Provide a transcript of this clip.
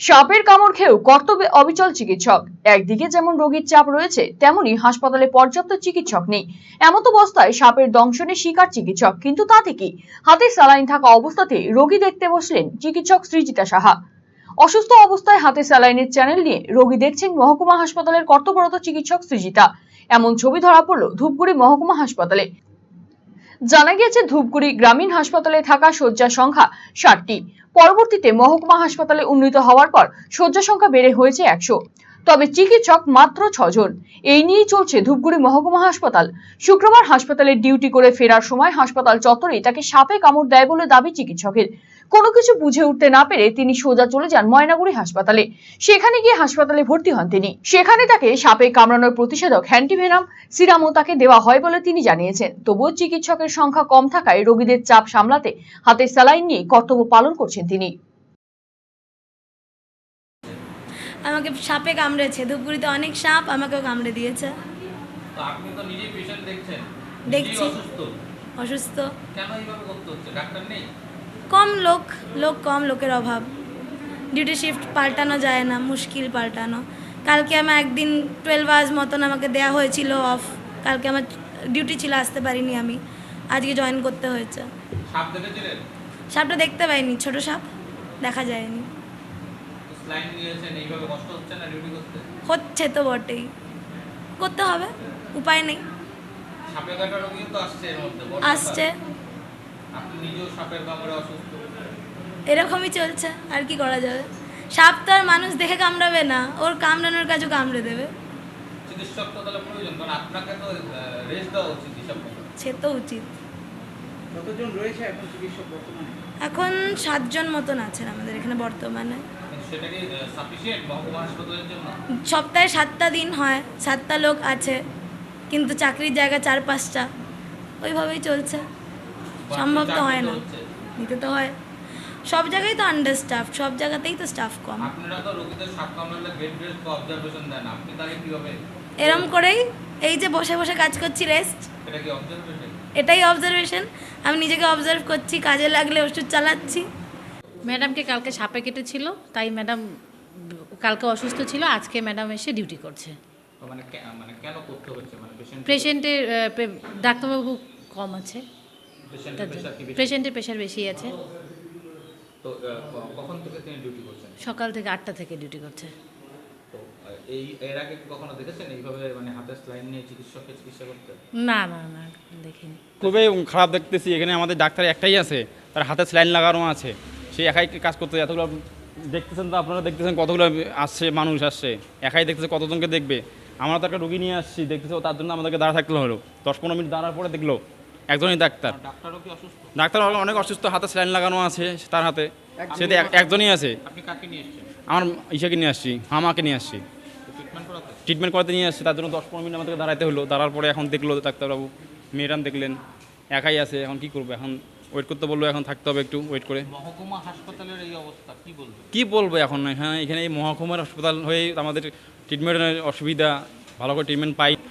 সাপের কামড় খেয়েও কর্তব্যে অবিচল চিকিৎসক। একদিকে যেমন রোগীর চাপ রয়েছে, তেমনি হাসপাতালে পর্যাপ্ত চিকিৎসক নেই। এমত অবস্থায় সাপের দংশনে শিকার চিকিৎসক, কিন্তু তাতে কি? হাতে স্যালাইন থাকা অবস্থাতে রোগী দেখতে বসলেন চিকিৎসক সৃজিতা সাহা। অসুস্থ অবস্থায় হাতে স্যালাইনের চ্যানেল নিয়ে রোগী দেখছেন মহকুমা হাসপাতালের কর্তব্যরত চিকিৎসক সৃজিতা। এমন ছবি ধরা পড়ল ধূপগুড়ি মহকুমা হাসপাতালে। জানা গিয়েছে, ধূপগুড়ি গ্রামীণ হাসপাতালে থাকা শয্যা সংখ্যা ষাটটি। পরবর্তীতে মহকুমা হাসপাতালে উন্নীত হওয়ার পর শয্যা সংখ্যা বেড়ে হয়েছে একশো। তবে চিকিৎসক মাত্র ছজন। এই নিয়েই চলছে ধূপগুড়ি মহকুমা হাসপাতাল। শুক্রবার হাসপাতালে ডিউটি করে ফেরার সময় হাসপাতাল চত্বরেই তাকে সাপে কামড় দেয় বলে দাবি চিকিৎসকের। কোনো কিছু বুঝে উঠতে না পেরে তিনি সোজা চলে যান ময়নাগুড়ি হাসপাতালে। সেখানে গিয়ে হাসপাতালে ভর্তি হন তিনি। সেখানে তাকে সাপে কামড়ানোর প্রতিষেধক হ্যান্টিভেনাম সিরামও তাকে দেওয়া হয় বলে তিনি জানিয়েছেন। তবুও চিকিৎসকের সংখ্যা কম থাকায় রোগীদের চাপ সামলাতে হাতে স্যালাইন নিয়ে কর্তব্য পালন করছেন তিনি। আমাকে সাপে কামড়েছে। ধূপগুড়িতে অনেক সাপ আমাকেও কামড়ে দিয়েছে। আপনি তো নিজেই পেশেন্ট দেখছেন। দেখছি। অসুস্থ। অসুস্থ। কেন এইভাবে করতে হচ্ছে? ডাক্তার নেই? কম লোক লোক কম লোকের অভাব। ডিউটি শিফট পাল্টানো যায় না মুশকিল পাল্টানো। কালকে আমার একদিন টুয়েলভ আওয়ার্স মতন আমাকে দেয়া হয়েছিল অফ কালকে আমার ডিউটি ছিল আসতে পারিনি আমি। আজকে জয়েন করতে হয়েছে। সাপটা দেখতে পাইনি ছোট সাপ দেখা যায়নি। হচ্ছে তো বটেই। করতে হবে উপায় নেই। আসছে। এরকমই চলছে আর কি করা যাবে? সাপ তো আর মানুষ দেখে কামড়াবে না ওর কামড়ানোর কাজও কামড়ে দেবে। চিকিৎসক তো তাহলে প্রয়োজন কারণ আপনাকে তো রেস্ট দেওয়া উচিত সে তো উচিত। কতজন রয়েছে এখন চিকিৎসক বর্তমানে? এখন সাতজন মতন আছেন আমাদের এখানে বর্তমানে। কিন্তু সেটা কি সাফিসিয়েন্ট মহকুমা হাসপাতালের জন্য? সপ্তাহে সাতটা দিন হয় সাতটা লোক আছে কিন্তু চাকরির জায়গা চার পাঁচটা। ওইভাবেই চলছে। সম্ভব তো হয় না। নিতে তো হয়। সব জায়গায় তো আন্ডার স্টাফ সব জায়গাতেই তো স্টাফ কম। আপনারা তো রোগীদের বেড রেস্ট বা অবজারভেশন দেন আপনি তাহলে কীভাবে এরম করেই এই যে বসে বসে কাজ করছি রেস্ট এটা কি অবজারভেশন এটাই অবজারভেশন আমি নিজেকে অবজার্ভ করছি কাজে লাগলে ওষুধ চালাচ্ছি। ম্যাডামকে কালকে সাপে কেটেছিল তাই ম্যাডাম কালকে অসুস্থ ছিল আজকে ম্যাডাম এসে ডিউটি করছে। মানে মানে কেন করতে হচ্ছে? মানে পেশেন্টের ডাক্তারবাবু কম আছে। তার জন্য। পেশেন্টের প্রেশার বেশি আছে। তো কখন থেকে তিনি ডিউটি করছেন? সকাল থেকে আটটা থেকে ডিউটি করছে। এই এর আগে কখনো দেখেছেন এইভাবে মানে হাতে স্লাইন নিয়ে চিকিৎসককে চিকিৎসা করতে? না না না দেখিনি। খুবই খারাপ দেখতেছি। এখানে আমাদের ডাক্তার একটাই আছে। তার হাতে স্লাইন লাগানো আছে। সে একাই কাজ করতে এতগুলো দেখতেছেন তো আপনারা দেখতেছেন কতগুলো আসছে মানুষ আসছে। একাই দেখতেছে কতজনকে দেখবে? আমরা তো একটা রুগী নিয়ে আসছি দেখতেছে ও তার জন্য আমাদেরকে দাঁড়া থাকতে হলো। দশ পনেরো মিনিট দাঁড়ার পরে দেখল। একজনই ডাক্তার। ডাক্তার অনেক অসুস্থ হাতে স্লাইন লাগানো আছে তার হাতে। সেটা এক- একজনই আছে। আমার ইসেকে নিয়ে আসছি আমাকে নিয়ে আসছি। ট্রিটমেন্ট করাতে? নিয়ে আসছি তার জন্য দশ পনেরো মিনিট আমাদেরকে দাঁড়াতে হলো। দাঁড়ার পরে এখন দেখল ডাক্তারবাবু ম্যাডাম দেখলেন একাই আছে এখন কি করব? এখন ওয়েট করতে বলল এখন থাকতে হবে একটু ওয়েট করে। মহকুমা হাসপাতালের এই অবস্থা কি বলবেন? কি বলব এখন? হ্যাঁ এখানে এই মহকুমার হাসপাতাল হয়ে আমাদের ট্রিটমেন্টের অসুবিধা ভালো করে ট্রিটমেন্ট পাই।